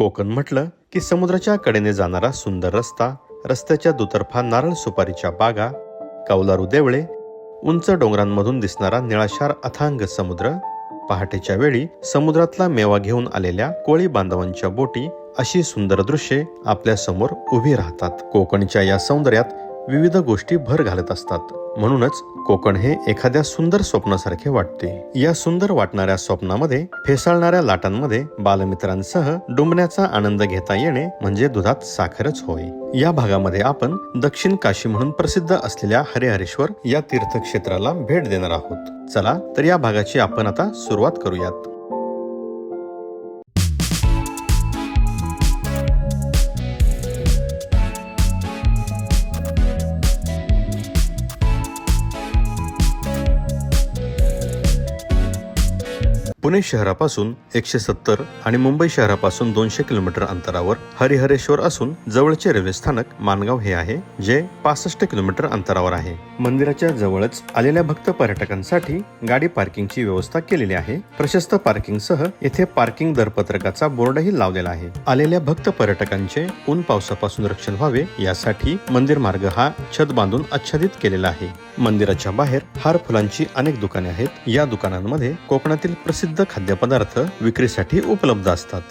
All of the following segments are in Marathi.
कोकण म्हटलं की समुद्राच्या कडेने जाणारा सुंदर रस्ता रस्त्याच्या दुतर्फा नारळ सुपारीच्या बागा कौलारू देवळे उंच डोंगरांमधून दिसणारा निळाशार अथांग समुद्र पहाटेच्या वेळी समुद्रातला मेवा घेऊन आलेल्या कोळी बांधवांच्या बोटी अशी सुंदर दृश्ये आपल्यासमोर उभी राहतात. कोकणच्या या सौंदर्यात विविध गोष्टी भर घालत असतात. म्हणूनच कोकण हे एखाद्या सुंदर स्वप्नासारखे वाटते. या सुंदर वाटणाऱ्या स्वप्नामध्ये फेसाळणाऱ्या लाटांमध्ये बालमित्रांसह डुंबण्याचा आनंद घेता येणे म्हणजे दुधात साखरच होय. या भागामध्ये आपण दक्षिण काशी म्हणून प्रसिद्ध असलेल्या हरिहरेश्वर या तीर्थक्षेत्राला भेट देणार आहोत. चला तर या भागाची आपण आता सुरुवात करूयात. पुणे शहरापासून एकशे सत्तर आणि मुंबई शहरापासून दोनशे किलोमीटर अंतरावर हरिहरेश्वर असून जवळचे रेल्वे स्थानक मानगाव हे आहे जे पासष्ट किलोमीटर अंतरावर आहे. मंदिराच्या जवळच आलेल्या भक्त पर्यटकांसाठी गाडी पार्किंगची व्यवस्था केलेली आहे. प्रशस्त पार्किंगसह येथे पार्किंग दरपत्रकाचा बोर्डही लावलेला आहे. आलेल्या भक्त पर्यटकांचे ऊन पावसापासून रक्षण व्हावे यासाठी मंदिर मार्ग हा छत बांधून आच्छादित केलेला आहे. मंदिराच्या बाहेर हार फुलांची अनेक दुकाने आहेत. या दुकानांमध्ये कोकणातील प्रसिद्ध खाद्यपदार्थ विक्रीसाठी उपलब्ध असतात.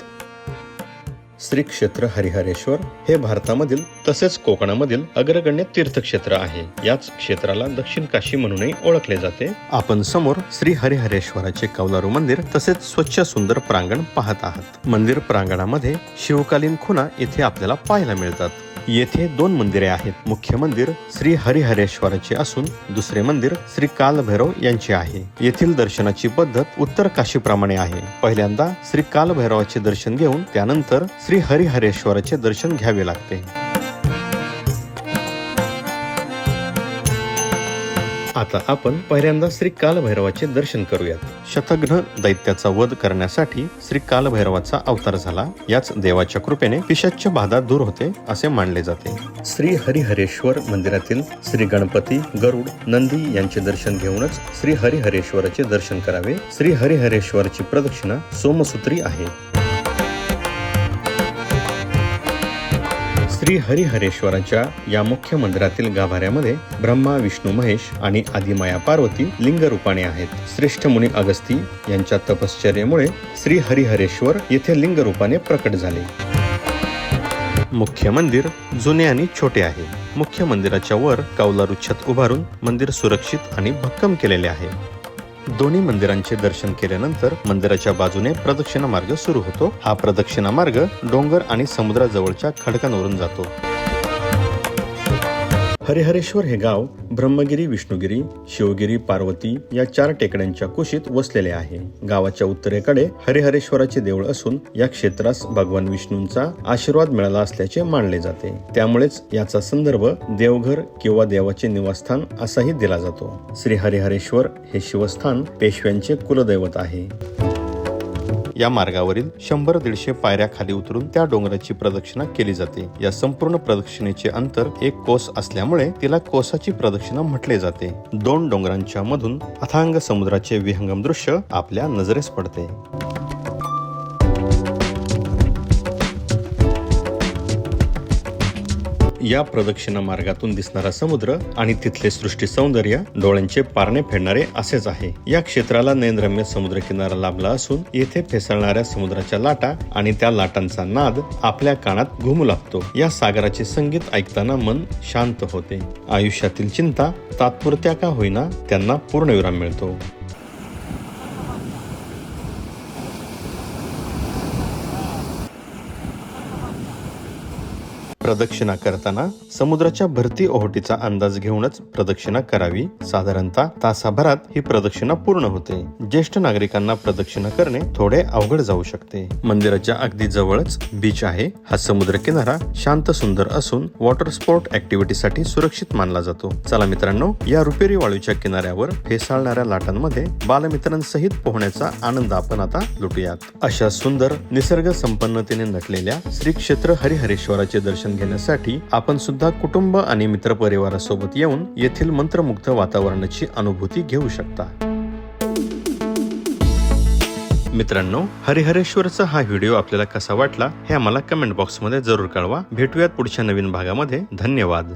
श्री क्षेत्र हरिहरेश्वर हे भारतामधील तसेच कोकणामधील अग्रगण्य तीर्थक्षेत्र आहे. याच क्षेत्राला दक्षिण काशी म्हणूनही ओळखले जाते. आपण समोर श्री हरिहरेश्वराचे कौलारू मंदिर तसेच स्वच्छ सुंदर प्रांगण पाहत आहात. मंदिर प्रांगणामध्ये शिवकालीन खुणा येथे आपल्याला पाहायला मिळतात. येथे दोन मंदिरे आहेत. मुख्य मंदिर श्री हरिहरेश्वराचे असून दुसरे मंदिर श्री कालभैरव यांचे आहे. येथील दर्शनाची पद्धत उत्तर काशीप्रमाणे आहे. पहिल्यांदा श्री कालभैरवाचे दर्शन घेऊन त्यानंतर श्री हरिहरेश्वराचे दर्शन घ्यावे लागते. आता आपण पहिल्यांदा श्री कालभैरवाचे दर्शन करूयात. शतघ्न दैत्याचा वध करण्यासाठी श्री कालभैरवाचा अवतार झाला. याच देवाच्या कृपेने पिशाच्य बाधा दूर होते असे मानले जाते. श्री हरिहरेश्वर मंदिरातील श्री गणपती गरुड नंदी यांचे दर्शन घेऊनच श्री हरिहरेश्वराचे दर्शन करावे. श्री हरिहरेश्वराची प्रदक्षिणा सोमसूत्री आहे. श्री हरिहरेश्वराच्या या मुख्य मंदिरातील गाभाऱ्यामध्ये ब्रह्मा विष्णू महेश आणि आदिमाया पार्वती लिंग रूपाने आहेत. श्रेष्ठ मुनी अगस्ती यांच्या तपश्चर्येमुळे श्री हरिहरेश्वर येथे लिंग रूपाने प्रकट झाले. मुख्य मंदिर जुने आणि छोटे आहे. मुख्य मंदिराच्या वर कौलारू छत उभारून मंदिर सुरक्षित आणि भक्कम केलेले आहे. दोन्ही मंदिरांचे दर्शन केल्यानंतर मंदिराच्या बाजूने प्रदक्षिणा मार्ग सुरू होतो. हा प्रदक्षिणा मार्ग डोंगर आणि समुद्राजवळच्या खडकांवरून जातो. हरिहरेश्वर हे गाव ब्रह्मगिरी विष्णुगिरी शिवगिरी पार्वती या चार टेकड्यांच्या कुशीत वसलेले आहे. गावाच्या उत्तरेकडे हरिहरेश्वराचे देऊळ असून या क्षेत्रास भगवान विष्णूंचा आशीर्वाद मिळाला असल्याचे मानले जाते. त्यामुळेच याचा संदर्भ देवघर किंवा देवाचे निवासस्थान असाही दिला जातो. श्री हरिहरेश्वर हे शिवस्थान पेशव्यांचे कुलदैवत आहे. या मार्गावरील शंभर दीडशे पायऱ्या खाली उतरून त्या डोंगराची प्रदक्षिणा केली जाते. या संपूर्ण प्रदक्षिणेचे अंतर एक कोस असल्यामुळे तिला कोसाची प्रदक्षिणा म्हटले जाते. दोन डोंगरांच्या मधून अथांग समुद्राचे विहंगम दृश्य आपल्या नजरेस पडते. या प्रदक्षिणा मार्गातून दिसणारा समुद्र आणि तिथले सृष्टी सौंदर्य डोळ्यांचे पारणे फेडणारे असेच आहे. या क्षेत्राला नयनरम्य समुद्र किनारा लाभला असून येथे फेसळणाऱ्या समुद्राच्या लाटा आणि त्या लाटांचा नाद आपल्या कानात घुमू लागतो. या सागराचे संगीत ऐकताना मन शांत होते. आयुष्यातील चिंता तात्पुरत्या का होईना त्यांना पूर्णविराम मिळतो. प्रदक्षिणा करताना समुद्राच्या भरती ओहोटीचा अंदाज घेऊनच प्रदक्षिणा करावी. साधारणतः तासाभरात ही प्रदक्षिणा पूर्ण होते. ज्येष्ठ नागरिकांना प्रदक्षिणा करणे थोडे अवघड जाऊ शकते. मंदिराच्या अगदी जवळच बीच आहे. हा समुद्र किनारा शांत सुंदर असून वॉटर स्पोर्ट ऍक्टिव्हिटीसाठी सुरक्षित मानला जातो. चला मित्रांनो या रुपेरी वाळूच्या किनाऱ्यावर फेसाळणाऱ्या लाटांमध्ये बालमित्रांसहित पोहण्याचा आनंद आपण आता लुटूयात. अशा सुंदर निसर्ग संपन्नतेने नटलेल्या श्री क्षेत्र हरिहरेश्वराचे दर्शन घेण्यासाठी आपण सुद्धा कुटुंब आणि मित्रपरिवारासोबत येऊन येथील मंत्रमुग्ध वातावरणाची अनुभूती घेऊ शकता. मित्रांनो हरिहरेश्वरचा हा व्हिडिओ आपल्याला कसा वाटला हे आम्हाला कमेंट बॉक्समध्ये जरूर कळवा. भेटूयात पुढच्या नवीन भागामध्ये. धन्यवाद.